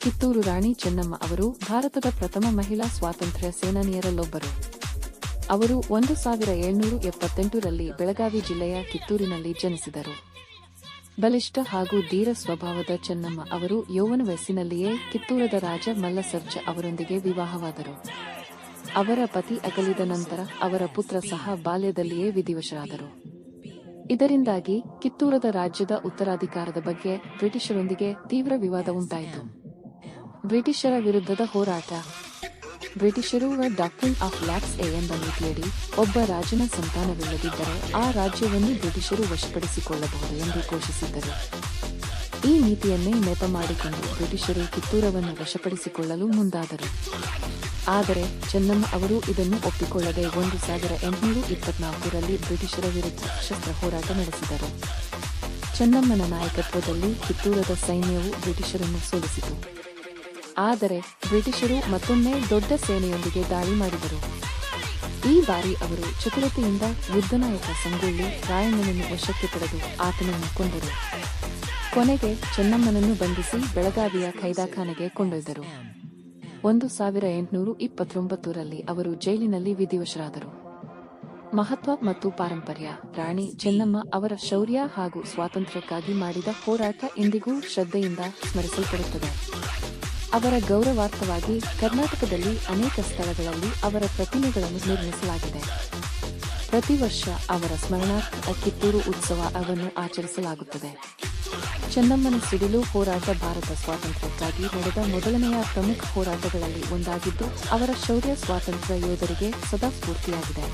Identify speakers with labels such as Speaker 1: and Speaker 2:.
Speaker 1: ಕಿತ್ತೂರು ರಾಣಿ ಚೆನ್ನಮ್ಮ ಅವರು ಭಾರತದ ಪ್ರಥಮ ಮಹಿಳಾ ಸ್ವಾತಂತ್ರ್ಯ ಸೇನಾನಿಯರಲ್ಲೊಬ್ಬರು. ಅವರು ಒಂದು ಸಾವಿರ ಏಳ್ನೂರು ಎಪ್ಪತ್ತೆಂಟರಲ್ಲಿ ಬೆಳಗಾವಿ ಜಿಲ್ಲೆಯ ಕಿತ್ತೂರಿನಲ್ಲಿ ಜನಿಸಿದರು. ಬಲಿಷ್ಠ ಹಾಗೂ ಧೀರ ಸ್ವಭಾವದ ಚೆನ್ನಮ್ಮ ಅವರು ಯೌವನ ವಯಸ್ಸಿನಲ್ಲಿಯೇ ಕಿತ್ತೂರದ ರಾಜ ಮಲ್ಲಸರ್ಜ ಅವರೊಂದಿಗೆ ವಿವಾಹವಾದರು. ಅವರ ಪತಿ ಅಗಲಿದ ನಂತರ ಅವರ ಪುತ್ರ ಸಹ ಬಾಲ್ಯದಲ್ಲಿಯೇ ವಿಧಿವಶರಾದರು. ಇದರಿಂದಾಗಿ ಕಿತ್ತೂರದ ರಾಜ್ಯದ ಉತ್ತರಾಧಿಕಾರದ ಬಗ್ಗೆ ಬ್ರಿಟಿಷರೊಂದಿಗೆ ತೀವ್ರ ವಿವಾದ ಉಂಟಾಯಿತು. ಬ್ರಿಟಿಷರ ವಿರುದ್ಧದ ಹೋರಾಟ. ಬ್ರಿಟಿಷರು ಡಾಕ್ಟ್ರಿನ್ ಆಫ್ ಲ್ಯಾಕ್ಸ್ ಎ ಎಂಬ ನೀತಿಯಡಿ ಒಬ್ಬ ರಾಜನ ಸಂತಾನವಿಲ್ಲದಿದ್ದರೆ ಆ ರಾಜ್ಯವನ್ನು ಬ್ರಿಟಿಷರು ವಶಪಡಿಸಿಕೊಳ್ಳಬಹುದು ಎಂದು ಘೋಷಿಸಿದ್ದರು. ಈ ನೀತಿಯನ್ನೇ ನೆಪ ಮಾಡಿಕೊಂಡು ಬ್ರಿಟಿಷರು ಕಿತ್ತೂರವನ್ನು ವಶಪಡಿಸಿಕೊಳ್ಳಲು ಮುಂದಾದರು. ಆದರೆ ಚೆನ್ನಮ್ಮ ಅವರು ಇದನ್ನು ಒಪ್ಪಿಕೊಳ್ಳದೆ ಒಂದು ಸಾವಿರ ಎಂಟುನೂರ ಇಪ್ಪತ್ನಾಲ್ಕರಲ್ಲಿ ಬ್ರಿಟಿಷರ ವಿರುದ್ಧ ಶಸ್ತ್ರ ಹೋರಾಟ ನಡೆಸಿದರು. ಚೆನ್ನಮ್ಮನ ನಾಯಕತ್ವದಲ್ಲಿ ಕಿತ್ತೂರದ ಸೈನ್ಯವು ಬ್ರಿಟಿಷರನ್ನು ಸೋಲಿಸಿತು. ಆದರೆ ಬ್ರಿಟಿಷರು ಮತ್ತೊಮ್ಮೆ ದೊಡ್ಡ ಸೇನೆಯೊಂದಿಗೆ ದಾಳಿ ಮಾಡಿದರು. ಈ ಬಾರಿ ಅವರು ಚತುರತೆಯಿಂದ ಯುದ್ಧನಾಯಕ ಸಂಗೊಳ್ಳಿ ರಾಯಣ್ಣನನ್ನು ವಶಕ್ಕೆ ಪಡೆದು ಆತನನ್ನು ಕೊಂದರು. ಕೊನೆಗೆ ಚೆನ್ನಮ್ಮನನ್ನು ಬಂಧಿಸಿ ಬೆಳಗಾವಿಯ ಖೈದಾಖಾನೆಗೆ ಕೊಂಡೊಯ್ದರು. ಒಂದು ಸಾವಿರ ಎಂಟುನೂರ ಇಪ್ಪತ್ತೊಂಬತ್ತರಲ್ಲಿ ಅವರು ಜೈಲಿನಲ್ಲಿ ವಿಧಿವಶರಾದರು. ಮಹತ್ವ ಮತ್ತು ಪಾರಂಪರ್ಯ, ರಾಣಿ ಚೆನ್ನಮ್ಮ ಅವರ ಶೌರ್ಯ ಹಾಗೂ ಸ್ವಾತಂತ್ರ್ಯಕ್ಕಾಗಿ ಮಾಡಿದ ಹೋರಾಟ ಇಂದಿಗೂ ಶ್ರದ್ಧೆಯಿಂದ ಸ್ಮರಿಸಲ್ಪಡುತ್ತದೆ. ಅವರ ಗೌರವಾರ್ಥವಾಗಿ ಕರ್ನಾಟಕದಲ್ಲಿ ಅನೇಕ ಸ್ಥಳಗಳಲ್ಲಿ ಅವರ ಪ್ರತಿಮೆಗಳನ್ನು ನಿರ್ಮಿಸಲಾಗಿದೆ. ಪ್ರತಿ ವರ್ಷ ಅವರ ಸ್ಮರಣಾರ್ಥ ಕಿತ್ತೂರು ಉತ್ಸವ ಅವನ್ನು ಆಚರಿಸಲಾಗುತ್ತದೆ. ಚೆನ್ನಮ್ಮನ ಸಿಡಿಲು ಹೋರಾಟ ಭಾರತ ಸ್ವಾತಂತ್ರ್ಯಕ್ಕಾಗಿ ನಡೆದ ಮೊದಲನೆಯ ಪ್ರಮುಖ ಹೋರಾಟಗಳಲ್ಲಿ ಒಂದಾಗಿದ್ದು, ಅವರ ಶೌರ್ಯ ಸ್ವಾತಂತ್ರ್ಯ ಯೋಧರಿಗೆ ಸದಾ ಸ್ಫೂರ್ತಿಯಾಗಿದೆ.